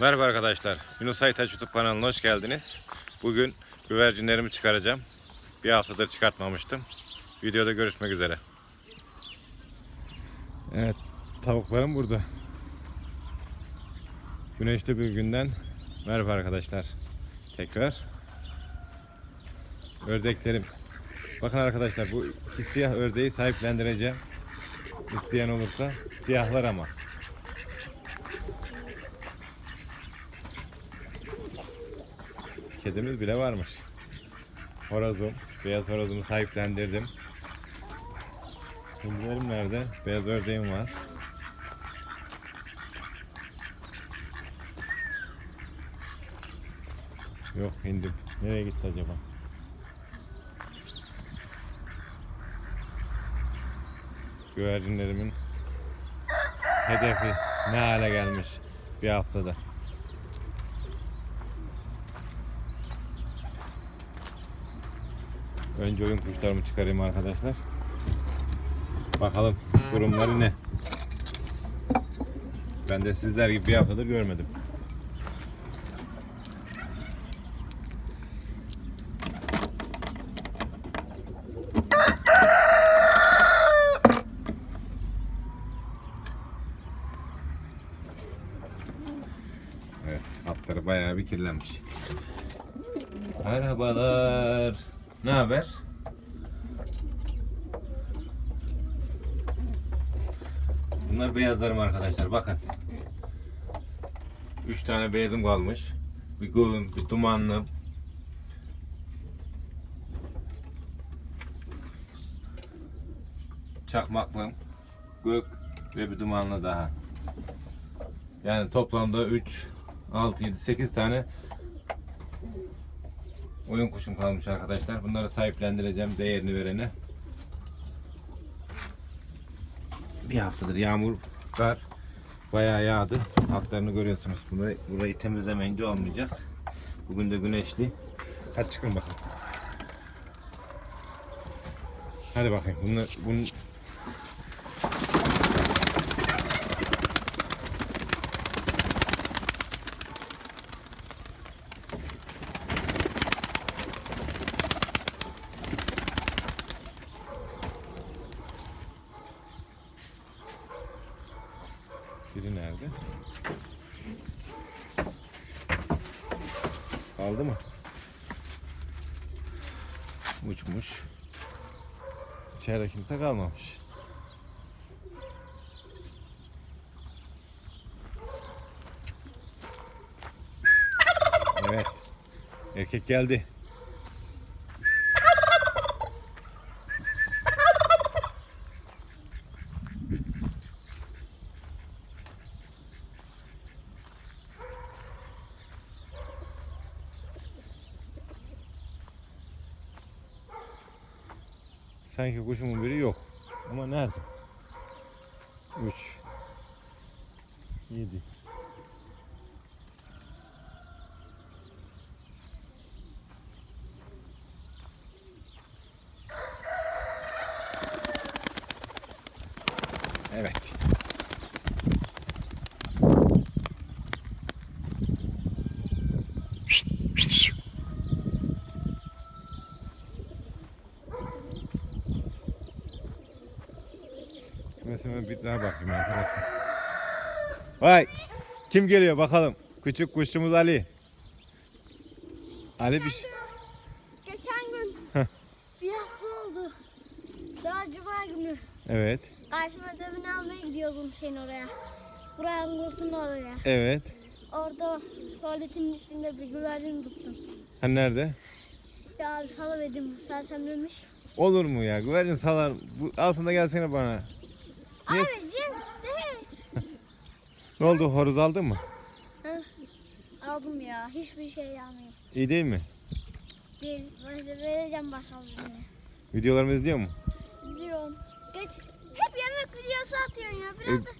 Merhaba arkadaşlar. Yunus Aytaç YouTube kanalına hoş geldiniz. Bugün güvercinlerimi çıkaracağım. Bir haftadır çıkartmamıştım. Videoda görüşmek üzere. Evet, tavuklarım burada. Güneşli bir günden merhaba arkadaşlar. Tekrar. Ördeklerim. Bakın arkadaşlar bu iki siyah ördeği sahiplendireceğim. İsteyen olursa siyahlar ama. Kedimiz bile varmış. Horozum. Beyaz horozumu sahiplendirdim. Hindilerim nerede? Beyaz ördeğim var. Yok hindim. Nereye gitti acaba? Güvercinlerimin hedefi ne hale gelmiş bir haftada. Önce oyun kuşlarımı çıkarayım arkadaşlar. Bakalım durumları ne? Ben de sizler gibi bir haftadır görmedim. Evet, hatları bayağı bir kirlenmiş. Merhabalar. Ne haber? Bunlar beyazlarım arkadaşlar. Bakın. Üç tane beyazım kalmış. Bir gün, bir dumanlı. Çakmaklı, gök ve bir dumanlı daha. Yani toplamda 3, 6, 7, 8 tane oyun kuşum kalmış arkadaşlar. Bunları sahiplendireceğim değerini verene. Bir haftadır yağmur var. Bayağı yağdı. Altlarını görüyorsunuz. Burayı, burayı temizlemeyince olmayacak. Bugün de güneşli. Hadi çıkın bakalım. Hadi bakayım. Bunu, bunu Biri nerede? Kaldı mı? Uçmuş. İçeride kimse kalmamış. Evet. Erkek geldi. Sanki kuşumun biri yok. Ama nerede? 3 7 Evet. Daha bakayım arkadaşlar. Vay! Kim geliyor bakalım? Küçük kuşçumuz Ali. Ali bir şey... Geçen gün Heh. bir hafta oldu. Daha cuma günü. Evet. Karşıma ödevini almaya gidiyordum senin oraya. Buraya kursun oraya. Evet. Orada tuvaletin içinde bir güvercin tuttum. Ha nerede? Ya salıverdim. Sersemlemiş. Olur mu ya? Güvercin salar. Bu, alsın gelsene bana. Niye? Abi cins değil. Ne oldu? Horoz aldın mı? Aldım ya. Hiçbir şey yapmayayım. İyi değil mi? Böyle vereceğim birine. Videolarımı izliyor mu? Biliyorum. Geç. Hep yemek videosu atıyorsun ya. Biraz E- da.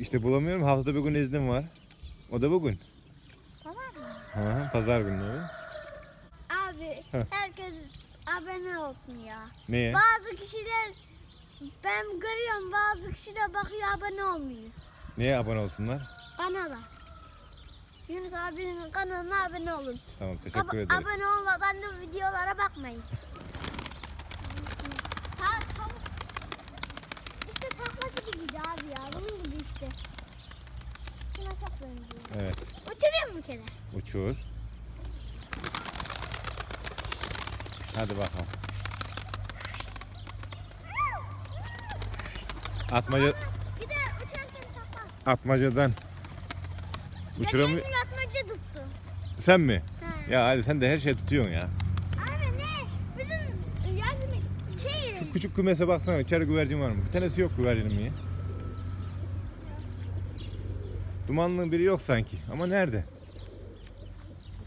İşte bulamıyorum. Haftada bir gün iznim var. O da bugün. Tamam mı? Hı, Pazar günleri. Abi Heh. herkes abone olsun ya. Neye? Bazı kişiler ben görüyorum bazı kişiler bakıyor abone olmuyor. Neye abone olsunlar? Bana da. Yunus abinin kanalına abone olun. Tamam teşekkür Ab- ederim. abone olmadan da videolara bakmayın. Ta tavuk. İşte takla gibi abi ya. Bunun gibi işte. Şuna çok benziyor. Evet. Uçurayım mı kere? Uçur. Hadi bakalım. Atmaca, atmacadan. Uçuramıyor. gün atmaca tuttum. Sen mi? Ha. Ya Ali sen de her şeyi tutuyorsun ya. Abi ne? Bizim yardım şey. Küçük kümese baksana içeri güvercin var mı? Bir tanesi yok güvercinin mi? Dumanlının biri yok sanki ama nerede?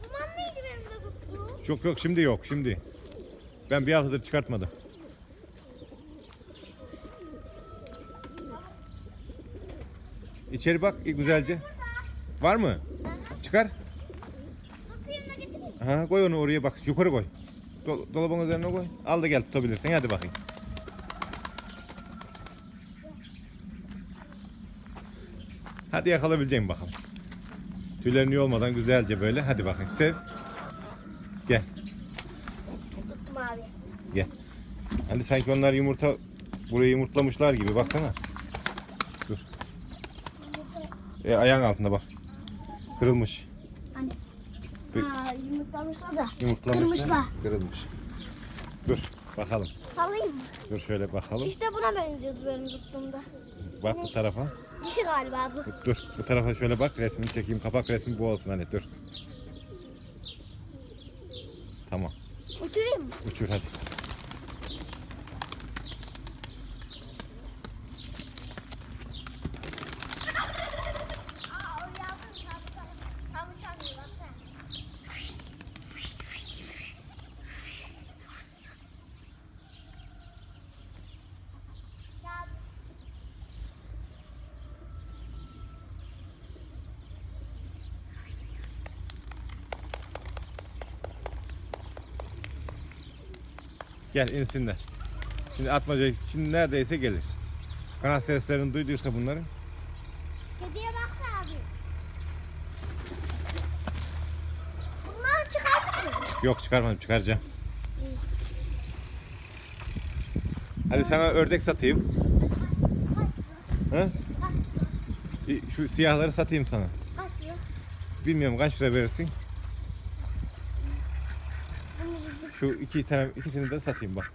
Duman neydi benim de tuttuğum? Yok yok şimdi yok şimdi. Ben bir haftadır çıkartmadım. İçeri bak güzelce. Var mı? Çıkar. Ha, koy onu oraya bak. Yukarı koy. Dol- dolabın üzerine koy. Al da gel tutabilirsin. Hadi bakayım. Hadi yakalabileceğim bakalım. Tüylerin iyi olmadan güzelce böyle. Hadi bakayım. Sev. Gel. Tuttum abi. Gel. Hani sanki onlar yumurta burayı yumurtlamışlar gibi. Baksana. Dur. E, ayağın altında bak. Kırılmış. Bir- Ha yumurtlamışlar da. Yumurtlamışlar. Kırmışlar. Kırılmış. Dur bakalım. Sallayayım mı? Dur şöyle bakalım. İşte buna benziyordu benim tuttuğumda. Bak bu tarafa. Dişi galiba bu. Dur bu tarafa şöyle bak resmini çekeyim. Kapak resmi bu olsun hani dur. Tamam. Uçurayım mı? Uçur hadi. Gel insinler. Şimdi atmaca şimdi neredeyse gelir. Kanat seslerini duyduysa bunların. Kediye baksana abi. Bunları çıkarttık mı? Yok çıkarmadım çıkaracağım. Hadi sana ördek satayım. Ha? Bir Şu siyahları satayım sana. Kaç lira? Bilmiyorum kaç lira verirsin. Bunu, Şu iki tane ikisini de satayım bak.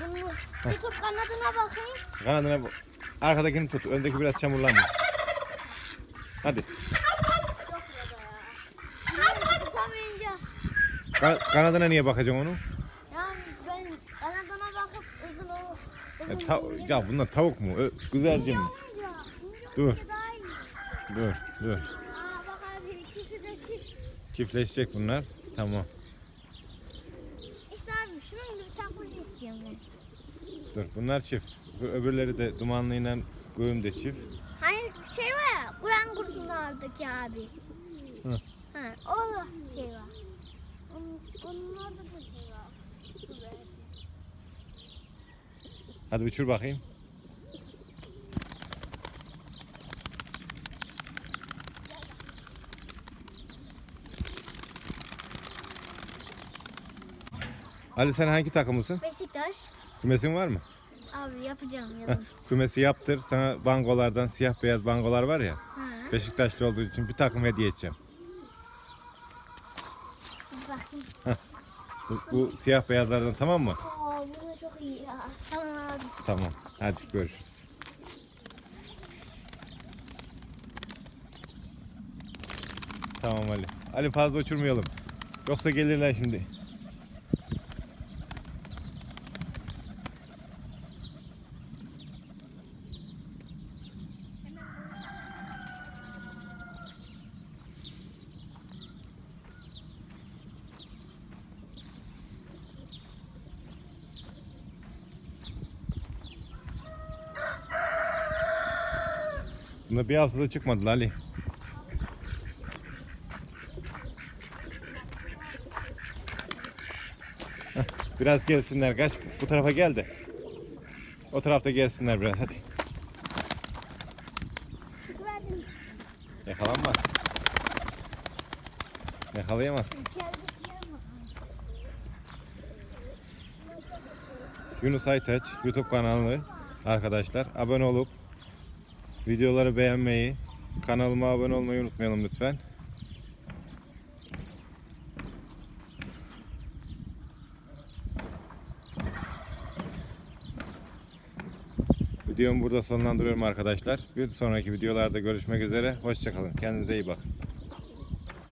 bunu tutup kanadına bakayım. Kanadına bak. Arkadakini tut. Öndeki biraz çamurlanmış. Hadi. Ka- kanadına niye bakacaksın onu? Yani ben kanadına bakıp uzun o Ya, ta- ya bunlar tavuk mu? Ö- güvercin mi? Dur. Dur, dur. Aa bak abi ikisi de çift. Çiftleşecek bunlar. Tamam. İşte abi şunun gibi taklacı istiyorum ben. Dur. Bunlar çift. Öbürleri de dumanlıyla göğüm de çift. Hani şey var ya Kur'an kursunda oradaki abi. Hı. Ha, o da şey var. Onun, onun orada da şey var. Hadi uçur bakayım. Ali sen hangi takımlısın? Beşiktaş. Kümesin var mı? Abi yapacağım yazın. kümesi yaptır. Sana bangolardan siyah beyaz bangolar var ya. ha. Beşiktaşlı olduğu için bir takım hediye edeceğim. Bakayım. Bu, bu siyah beyazlardan tamam mı? Aa bu da çok iyi ya. Tamam abi. Tamam. Hadi görüşürüz. Tamam Ali. Ali fazla uçurmayalım. Yoksa gelirler şimdi. Bunda bir haftada çıkmadılar Ali. Biraz gelsinler kaç. Bu tarafa gel de. O tarafta gelsinler biraz hadi. Yakalanmaz. Bak. Yunus Aytaç YouTube kanalını arkadaşlar abone olup videoları beğenmeyi, kanalıma abone olmayı unutmayalım lütfen. Videomu burada sonlandırıyorum arkadaşlar. Bir sonraki videolarda görüşmek üzere. Hoşçakalın. Kendinize iyi bakın.